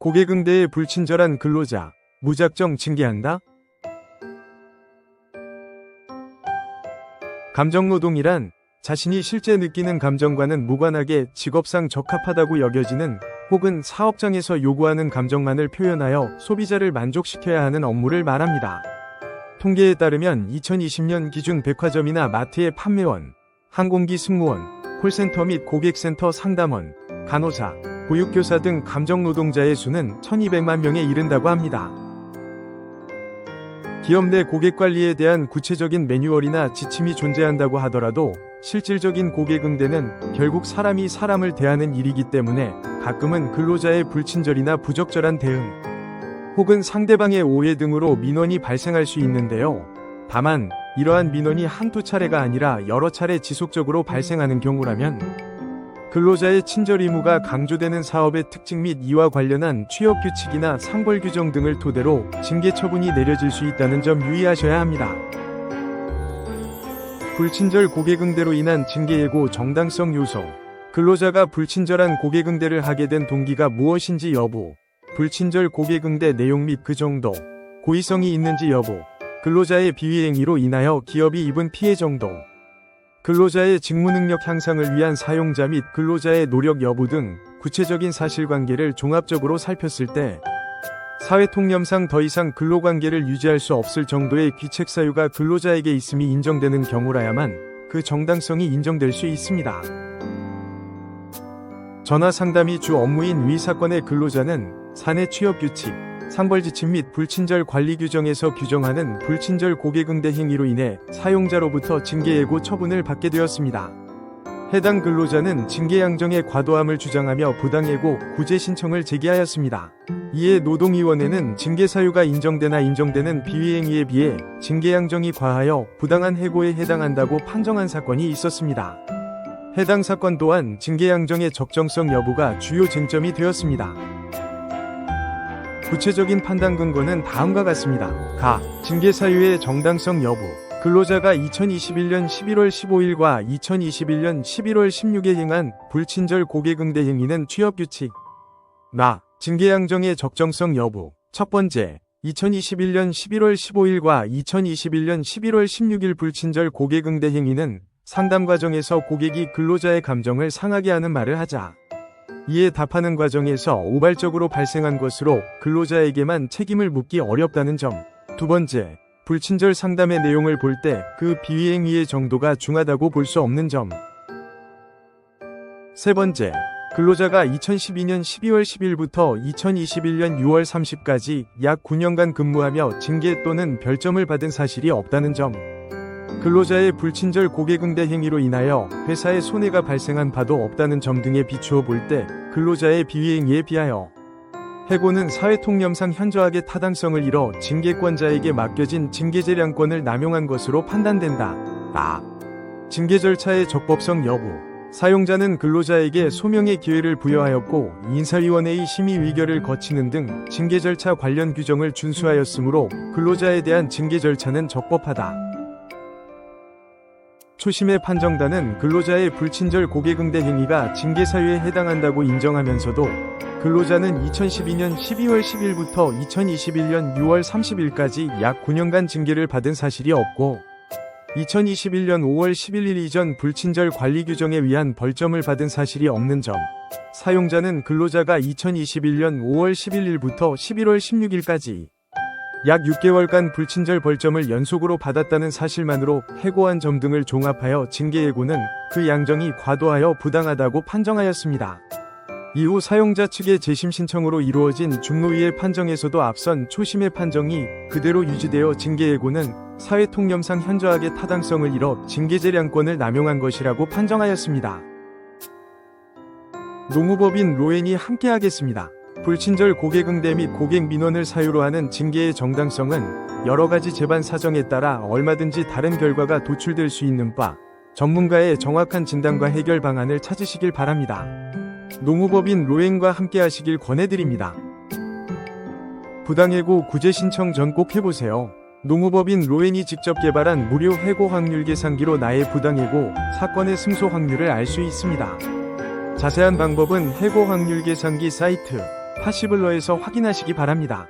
고객응대의 불친절한 근로자, 무작정 징계한다? 감정노동이란 자신이 실제 느끼는 감정과는 무관하게 직업상 적합하다고 여겨지는 혹은 사업장에서 요구하는 감정만을 표현하여 소비자를 만족시켜야 하는 업무를 말합니다. 통계에 따르면 2020년 기준 백화점이나 마트의 판매원, 항공기 승무원, 콜센터 및 고객센터 상담원, 간호사, 보육교사 등 감정노동자의 수는 1200만 명에 이른다고 합니다. 기업 내 고객 관리에 대한 구체적인 매뉴얼이나 지침이 존재한다고 하더라도 실질적인 고객 응대는 결국 사람이 사람을 대하는 일이기 때문에 가끔은 근로자의 불친절이나 부적절한 대응, 혹은 상대방의 오해 등으로 민원이 발생할 수 있는데요. 다만, 이러한 민원이 한두 차례가 아니라 여러 차례 지속적으로 발생하는 경우라면 근로자의 친절 의무가 강조되는 사업의 특징 및 이와 관련한 취업 규칙이나 상벌 규정 등을 토대로 징계 처분이 내려질 수 있다는 점 유의하셔야 합니다. 불친절 고객 응대로 인한 징계 예고 정당성 요소. 근로자가 불친절한 고객 응대를 하게 된 동기가 무엇인지 여부. 불친절 고객 응대 내용 및 그 정도. 고의성이 있는지 여부. 근로자의 비위 행위로 인하여 기업이 입은 피해 정도 근로자의 직무 능력 향상을 위한 사용자 및 근로자의 노력 여부 등 구체적인 사실관계를 종합적으로 살폈을 때 사회통념상 더 이상 근로관계를 유지할 수 없을 정도의 귀책 사유가 근로자에게 있음이 인정되는 경우라야만 그 정당성이 인정될 수 있습니다. 전화 상담이 주 업무인 위 사건의 근로자는 사내 취업 규칙, 상벌 지침 및 불친절 관리 규정에서 규정하는 불친절 고객 응대 행위로 인해 사용자로부터 징계 예고 처분을 받게 되었습니다. 해당 근로자는 징계 양정의 과도함을 주장하며 부당해고 구제 신청을 제기하였습니다. 이에 노동위원회는 징계 사유가 인정되나 인정되는 비위 행위에 비해 징계 양정이 과하여 부당한 해고에 해당한다고 판정한 사건이 있었습니다. 해당 사건 또한 징계 양정의 적정성 여부가 주요 쟁점이 되었습니다. 구체적인 판단 근거는 다음과 같습니다. 가. 징계 사유의 정당성 여부. 근로자가 2021년 11월 15일과 2021년 11월 16일 행한 불친절 고객 응대 행위는 취업규칙. 나. 징계 양정의 적정성 여부. 첫 번째. 2021년 11월 15일과 2021년 11월 16일 불친절 고객 응대 행위는 상담 과정에서 고객이 근로자의 감정을 상하게 하는 말을 하자. 이에 답하는 과정에서 우발적으로 발생한 것으로 근로자에게만 책임을 묻기 어렵다는 점. 두 번째, 불친절 상담의 내용을 볼 때 그 비위행위의 정도가 중하다고 볼 수 없는 점. 세 번째, 근로자가 2012년 12월 10일부터 2021년 6월 30까지 약 9년간 근무하며 징계 또는 별점을 받은 사실이 없다는 점. 근로자의 불친절 고객 응대 행위로 인하여 회사에 손해가 발생한 바도 없다는 점 등에 비추어 볼 때 근로자의 비위행위에 비하여 해고는 사회통념상 현저하게 타당성을 잃어 징계권자에게 맡겨진 징계재량권을 남용한 것으로 판단된다. 아. 징계 절차의 적법성 여부. 사용자는 근로자에게 소명의 기회를 부여하였고 인사위원회의 심의 의결을 거치는 등 징계 절차 관련 규정을 준수하였으므로 근로자에 대한 징계 절차는 적법하다. 초심의 판정단은 근로자의 불친절 고객 응대 행위가 징계 사유에 해당한다고 인정하면서도 근로자는 2012년 12월 10일부터 2021년 6월 30일까지 약 9년간 징계를 받은 사실이 없고 2021년 5월 11일 이전 불친절 관리 규정에 의한 벌점을 받은 사실이 없는 점. 사용자는 근로자가 2021년 5월 11일부터 11월 16일까지 약 6개월간 불친절 벌점을 연속으로 받았다는 사실만으로 해고한 점 등을 종합하여 징계 예고는 그 양정이 과도하여 부당하다고 판정하였습니다. 이후 사용자 측의 재심 신청으로 이루어진 중노위의 판정에서도 앞선 초심의 판정이 그대로 유지되어 징계 예고는 사회통념상 현저하게 타당성을 잃어 징계재량권을 남용한 것이라고 판정하였습니다. 노무법인 로엔이 함께하겠습니다. 불친절 고객 응대 및 고객 민원을 사유로 하는 징계의 정당성은 여러 가지 재반 사정에 따라 얼마든지 다른 결과가 도출될 수 있는 바 전문가의 정확한 진단과 해결 방안을 찾으시길 바랍니다. 노무법인 로엔과 함께 하시길 권해드립니다. 부당해고 구제 신청 전 꼭 해보세요. 노무법인 로엔이 직접 개발한 무료 해고 확률 계산기로 나의 부당해고 사건의 승소 확률을 알 수 있습니다. 자세한 방법은 해고 확률 계산기 사이트 파시블러에서 확인하시기 바랍니다.